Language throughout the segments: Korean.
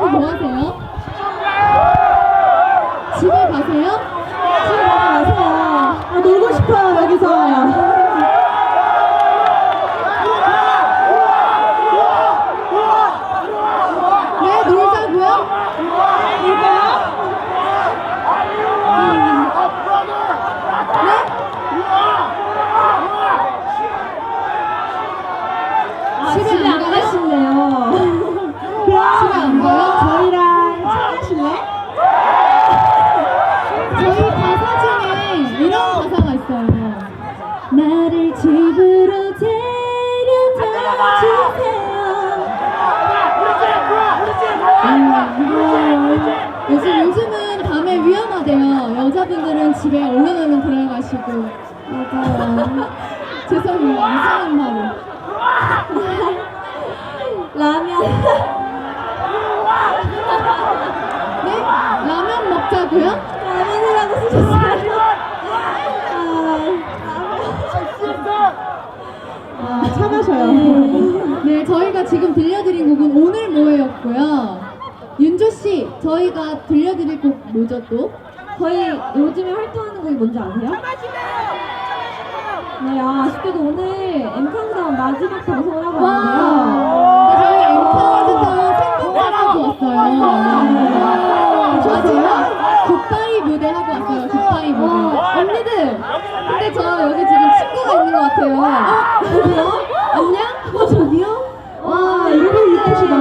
이거 끝나고 뭐 하세요? 집에 가세요? 집에 가지 마세요. 아, 놀고 싶어요, 여기서. 네, 놀자고요? 아, 집에 집으로 데려다 주세요. 음, 요즘 요즘은 밤에 위험하대요. 여자분들은 집에 얼른 얼른 들어가시고. 맞아요. 죄송해요. 이상한 말을. 라면. 네? 라면 먹자고요? 라면이라고 쓰셨어요. 아, 아, 참으셔요. 네, 저희가 지금 들려드린 곡은 오늘 뭐예였고요. 윤조 씨, 저희가 들려드릴 곡 뭐죠 또? 저희 요즘에 활동하는 곡이 뭔지 아세요? 네, 아, 아쉽게도 오늘 엠카운다운 마지막 방송을 하고 왔는데요. 와, 저희 엠카운트다운 생방송하고 왔어요. 마지막 굿바이 무대 하고 왔어요. 굿바이 무대. 언니들! 근데 저 여기 지금 친구가 있는 것 같아요. 안녕? 어, 저기요? 와, 이렇게 이쁘시다.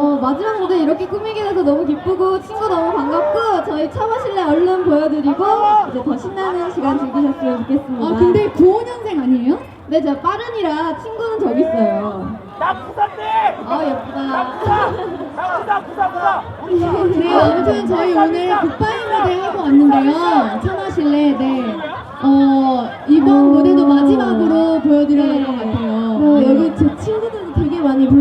어, 마지막 무대 이렇게 꾸미게 돼서 너무 기쁘고 친구 너무 반갑고 저희 차 마실래 얼른 보여드리고 이제 더 신나는 시간 즐기셨으면 좋겠습니다. 아, 근데 95년생 아니에요? 네, 제가 빠른이라 친구는 저기 있어요. 나 부산대! 아, 예쁘다. 나 부산, 부산, 부산! 네, 아무튼 저희 오늘 굿바이 무대 하고 왔는데요. 참아실래? 네. 어, 이번 무대도 마지막으로 보여드려야 될것 같아요. 어, 여기 제 친구들이 되게 많이 보이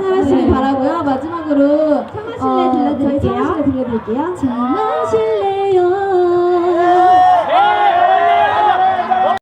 생활 하시길 네. 바라고요. 마지막으로 참아실래 어, 저희 들려드릴게요. 참아실래 들려드릴게요. 참아실래